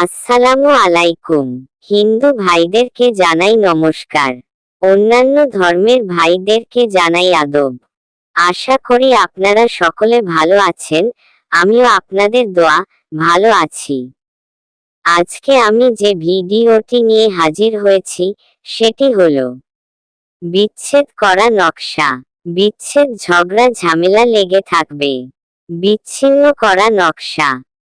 আসসালামু আলাইকুম। হিন্দু ভাইদেরকে জানাই নমস্কার। অন্যান্য ধর্মের ভাইদেরকে জানাই আদব। আশা করি আপনারা সকলে ভালো আছেন, আমিও আপনাদের দোয়া, ভালো আছি। আজকে আমি যে ভিডিওটি নিয়ে হাজির হয়েছি, সেটি হল বিচ্ছেদ করা নকশা। বিচ্ছেদ, ঝগড়া, ঝামেলা লেগে থাকবে। বিচ্ছিন্ন করা নকশা।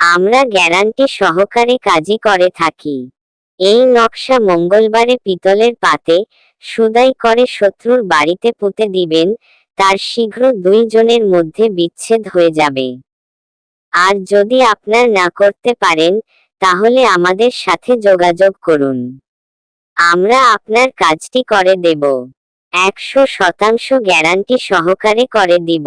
আমরা গ্যারান্টি সহকারে কাজই করে থাকি। এই নকশা মঙ্গলবারে পিতলের পাতে সুদাই করে শত্রুর বাড়িতে পুঁতে দিবেন, তার শীঘ্র দুইজনের মধ্যে বিচ্ছেদ হয়ে যাবে। আর যদি আপনার না করতে পারেন, তাহলে আমাদের সাথে যোগাযোগ করুন। আমরা আপনার কাজটি করে দেব। একশো শতাংশ গ্যারান্টি সহকারে করে দিব।